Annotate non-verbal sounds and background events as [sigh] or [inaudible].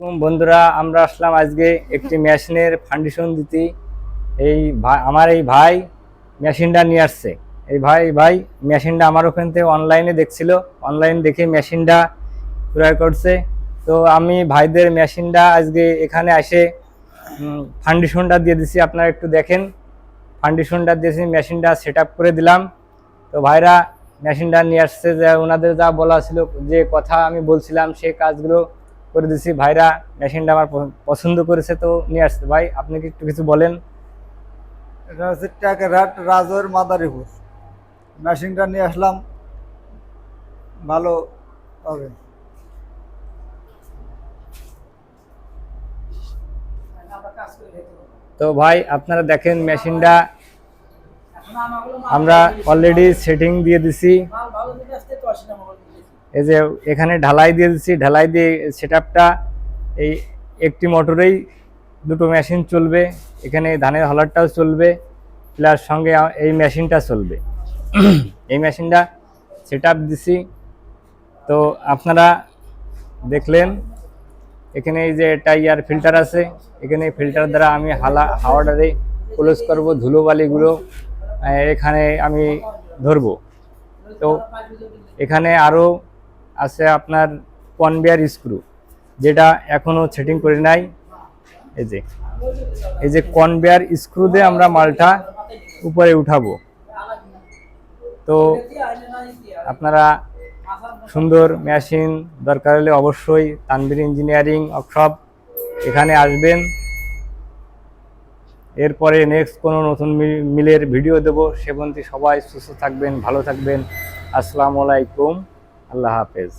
বন্ধুরা, আমরা আসলাম আজকে একটি মেশিনের ফাউন্ডেশন দিতে। এই আমার এই ভাই মেশিনটা নিয়ে আসছে। এই ভাই ভাই মেশিনটা আমার ওখান থেকে অনলাইনে দেখছিল। অনলাইন দেখে মেশিনটা ক্রয় করছে। তো আমি ভাইদের মেশিনটা আজকে এখানে আসে ফাউন্ডেশনটা দিয়ে দিছি। আপনারা একটু দেখেন। ফাউন্ডেশনটা দিয়েছি মেশিনটা সেট করে দিলাম। তো ভাইরা মেশিনটা নিয়ে আসছে যে ওনাদের যা বলা ছিল, যে কথা আমি বলছিলাম সেই কাজগুলো করে দিছি। ভাইরা মেশিনটা আমার পছন্দ করেছে তো নিয়ে আসছে। ভাই আপনি কি একটু কিছু বলেন? এটা হচ্ছে ট্যাকেরহাট রাজর মাদারীপুর। মেশিনটা নিয়ে আসলাম ভালো হবে। তো ভাই আপনারা দেখেন মেশিনটা। আমরা অলরেডি সেটিং দিয়ে দিছি। এই যে এখানে ঢালাই দিয়ে দিচ্ছি ঢালাই দিয়ে সেট এই একটি মোটরেই দুটো মেশিন চলবে এখানে ধানের হলারটাও চলবে প্লাস সঙ্গে এই মেশিনটা চলবে। [coughs] এই মেশিনটা সেট আপ দিছি। তো আপনারা দেখলেন এখানে এই যে টাইয়ার ফিল্টার আছে এখানে ফিল্টার দ্বারা আমি হালা হাওয়াটারে ক্লোজ করব ধুলোবালিগুলো এখানে আমি ধরবো। তো এখানে আরও আছে আপনার কনভেয়ার স্ক্রু, যেটা এখনও সেটিং করে নাই। এই যে এই যে কনভেয়ার স্ক্রু দিয়ে আমরা মালটা উপরে উঠাবো। তো আপনারা সুন্দর মেশিন দরকার হলে অবশ্যই তানবির ইঞ্জিনিয়ারিং ওয়ার্কশপ এখানে আসবেন। এরপরে নেক্সট কোনো নতুন মিলের ভিডিও দেবো। সে পর্যন্ত সবাই সুস্থ থাকবেন, ভালো থাকবেন। আসসালামু আলাইকুম। আল্লাহ হাফেজ।